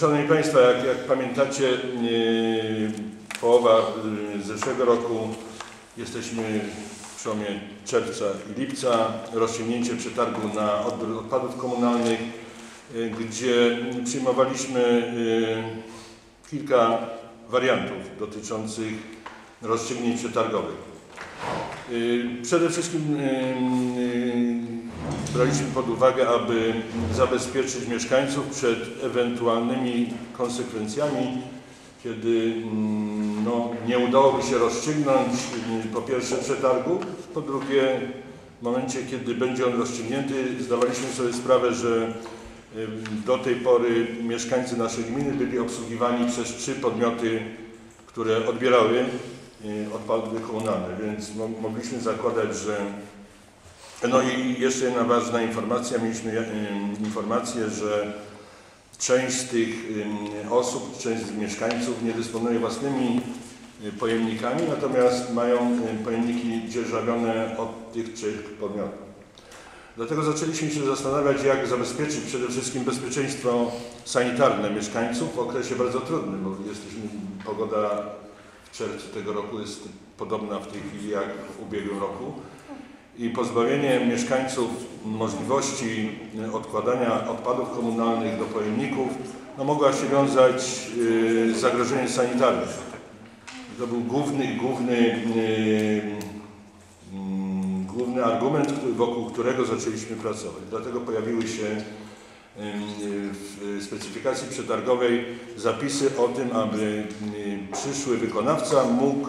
Szanowni Państwo, jak, jak pamiętacie, yy, połowa yy, zeszłego roku jesteśmy w przełomie czerwca i lipca, rozstrzygnięcie przetargu na odbiór odpadów komunalnych, yy, gdzie przyjmowaliśmy kilka wariantów dotyczących rozstrzygnięć przetargowych. Przede wszystkim braliśmy pod uwagę, aby zabezpieczyć mieszkańców przed ewentualnymi konsekwencjami, kiedy mm, no, nie udałoby się rozstrzygnąć mm, po pierwsze przetargu, po drugie w momencie, kiedy będzie on rozstrzygnięty, zdawaliśmy sobie sprawę, że y, do tej pory mieszkańcy naszej gminy byli obsługiwani przez trzy podmioty, które odbierały y, odpady komunalne, więc mo- mogliśmy zakładać, że no i jeszcze jedna ważna informacja. Mieliśmy em, informację, że część z tych osób, część z mieszkańców nie dysponuje własnymi e, pojemnikami, natomiast mają e, pojemniki dzierżawione od tych trzech podmiotów. Dlatego zaczęliśmy się zastanawiać, jak zabezpieczyć przede wszystkim bezpieczeństwo sanitarne mieszkańców w okresie bardzo trudnym, bo jesteśmy, pogoda w czerwcu tego roku jest podobna w tej chwili jak w ubiegłym roku i pozbawienie mieszkańców możliwości odkładania odpadów komunalnych do pojemników no, mogła się wiązać y, z zagrożeniem sanitarnym. To był główny, główny, y, mm, główny argument, wokół którego zaczęliśmy pracować. Dlatego pojawiły się y, w specyfikacji przetargowej zapisy o tym, aby przyszły wykonawca mógł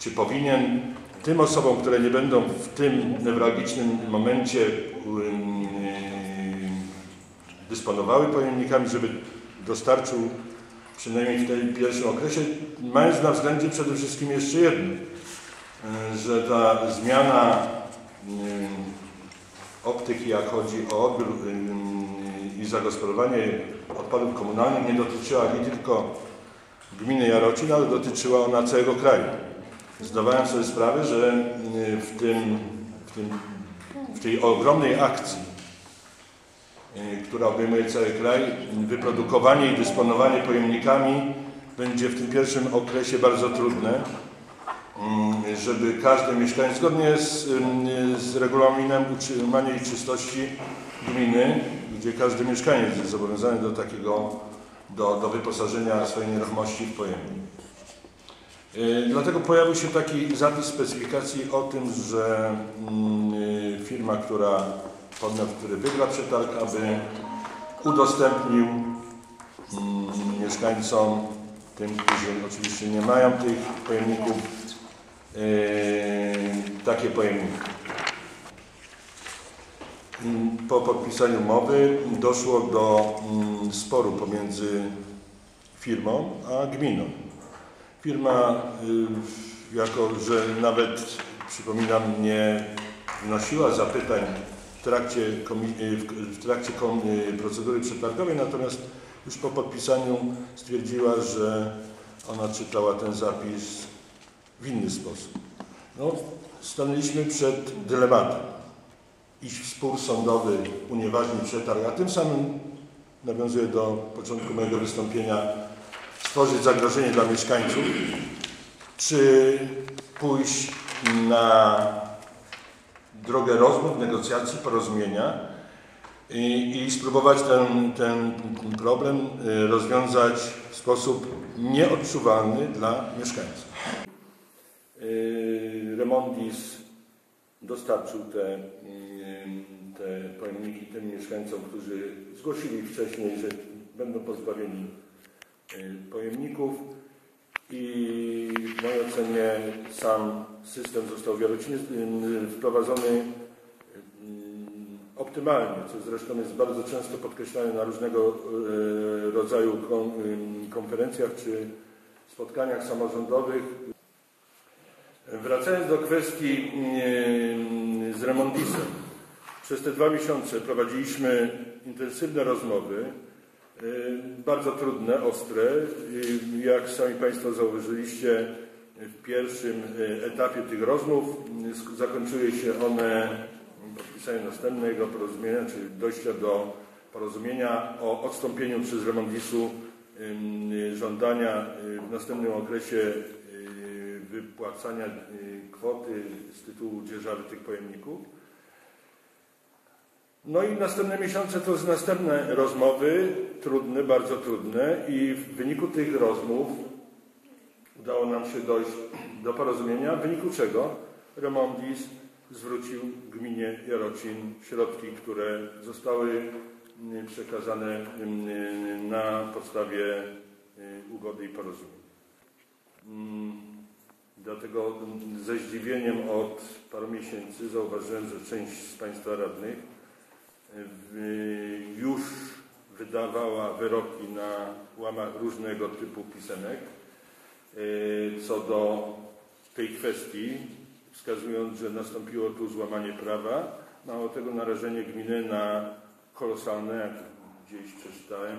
czy powinien tym osobom, które nie będą w tym newralgicznym momencie dysponowały pojemnikami, żeby dostarczył przynajmniej w tym pierwszym okresie, mając na względzie przede wszystkim jeszcze jedno, y, że ta zmiana optyki, jak chodzi o odbiór i zagospodarowanie odpadów komunalnych, nie dotyczyła nie tylko gminy Jarocin, ale dotyczyła ona całego kraju zdawałem sobie sprawę, że y, w, tym, w, tym, w tej ogromnej akcji, y, która obejmuje cały kraj, wyprodukowanie i dysponowanie pojemnikami będzie w tym pierwszym okresie bardzo trudne, y, żeby każdy mieszkaniec, zgodnie z, y, z regulaminem utrzymania i czystości gminy, gdzie każdy mieszkaniec jest zobowiązany do takiego, do, do wyposażenia swojej nieruchomości w pojemnik. Y, Dlatego pojawił się taki zapis specyfikacji o tym, że mm, y, firma, która, podmiot, który wygra przetarg, aby udostępnił mm, mieszkańcom, tym, którzy oczywiście nie mają tych pojemników, y, takie pojemniki. Mm, Po podpisaniu umowy doszło do sporu pomiędzy firmą a gminą. Firma, y, jako że nawet, przypominam, nie wnosiła zapytań w trakcie, y, w, trakcie y, procedury przetargowej, natomiast już po podpisaniu stwierdziła, że ona czytała ten zapis w inny sposób. No, stanęliśmy przed dylematem. Iść w spór sądowy, unieważnić przetarg, a tym samym, nawiązuję do początku mojego wystąpienia, stworzyć zagrożenie dla mieszkańców, czy pójść na drogę rozmów, negocjacji, porozumienia i, i spróbować ten, ten problem y, rozwiązać w sposób nieodczuwalny dla mieszkańców. Y, Remondis dostarczył te, y, te pojemniki tym mieszkańcom, którzy zgłosili wcześniej, że będą pozbawieni pojemników i w mojej ocenie sam system został wielokrotnie y, wprowadzony y, optymalnie, co zresztą jest bardzo często podkreślane na różnego y, rodzaju kon- y, konferencjach czy spotkaniach samorządowych. Wracając do kwestii y, z Remondisem. Przez te dwa miesiące prowadziliśmy intensywne rozmowy, y, bardzo trudne, ostre. Y, Jak sami Państwo zauważyliście, w pierwszym y, etapie tych rozmów y, zakończyły się one podpisaniem następnego porozumienia, czyli dojścia do porozumienia o odstąpieniu przez Remondisu żądania y, w następnym okresie y, wypłacania y, kwoty z tytułu dzierżawy tych pojemników. No i następne miesiące to jest następne rozmowy, trudne, bardzo trudne i w wyniku tych rozmów udało nam się dojść do porozumienia, w wyniku czego Remondis zwrócił gminie Jarocin środki, które zostały mm, przekazane mm, na podstawie y, ugody i porozumień. Mm, Dlatego mm, ze zdziwieniem od paru miesięcy zauważyłem, że część z Państwa radnych już wydawała wyroki na łamach różnego typu pisemek y, co do tej kwestii, wskazując, że nastąpiło tu złamanie prawa. Mało tego narażenie gminy na kolosalne, jak gdzieś przeczytałem,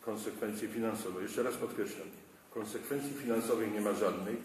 konsekwencje finansowe. Jeszcze raz podkreślam, konsekwencji finansowych nie ma żadnych.